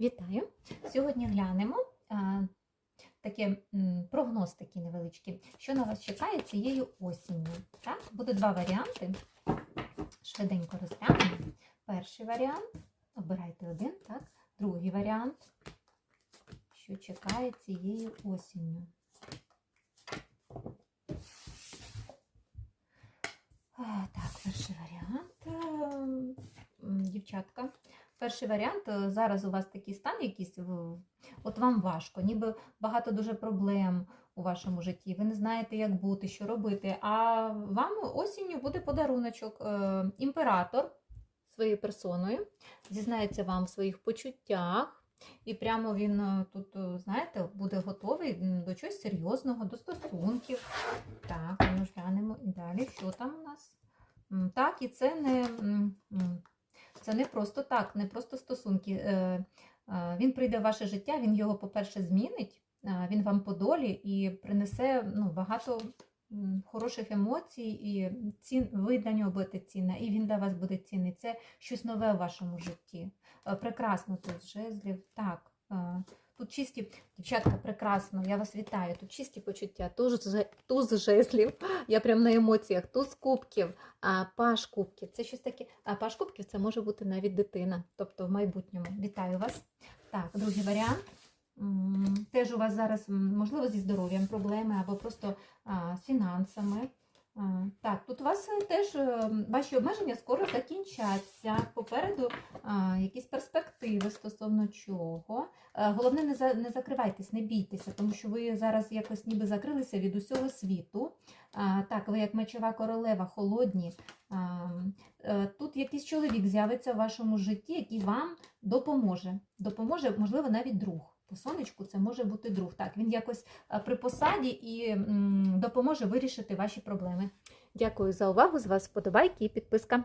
Вітаю! Сьогодні глянемо а, таке м, прогноз такий невеличкий, що на вас чекає цією осінню. Так? Буде два варіанти. Швиденько розглянемо. Перший варіант. Обирайте один, так? Другий варіант, що чекає цією осінню. А, Так, перший варіант. Ем, Дівчатка. Перший варіант е, зараз у вас такий стан якийсь, от вам важко, ніби багато дуже проблем у вашому житті. Ви не знаєте, як бути, що робити. А вам осінню буде подаруночок. Е, Імператор своєю персоною зізнається вам в своїх почуттях. І прямо він е, тут, знаєте, буде готовий до чогось серйозного, до стосунків. Так, ми ж глянемо і далі, що там у нас. Так, і це не, це не просто так, не просто стосунки. Е, е, Він прийде в ваше життя, він його, по-перше, змінить, е, він вам по долі і принесе ну, багато хороших емоцій, і цін, ви для нього будете цінна, і він для вас буде цінний. Це щось нове в вашому житті. Прекрасно тут жезлів. Так. Тут чисті, дівчатка, прекрасно, я вас вітаю. Тут чисті почуття, туз, же- жезлів, я прям на емоціях, туз кубків, а, паш кубків. Це щось таке. А паш кубків це може бути навіть дитина, тобто в майбутньому. Вітаю вас. Так, другий варіант. Теж у вас зараз, можливо, зі здоров'ям проблеми або просто з фінансами. Так, тут у вас е, теж е, ваші обмеження скоро закінчаться. Попереду якісь перспективи стосовно чого. Е, Головне, не, за, не закривайтесь, не бійтеся, тому що ви зараз якось ніби закрилися від усього світу. А, Так, ви як мечова королева, холодні. А, е, Тут якийсь чоловік з'явиться в вашому житті, який вам допоможе. Допоможе, можливо, навіть друг. По сонечку це може бути друг. Так, він якось е, при посаді і м, допоможе вирішити ваші проблеми. Дякую за увагу. З вас вподобайки і підписка.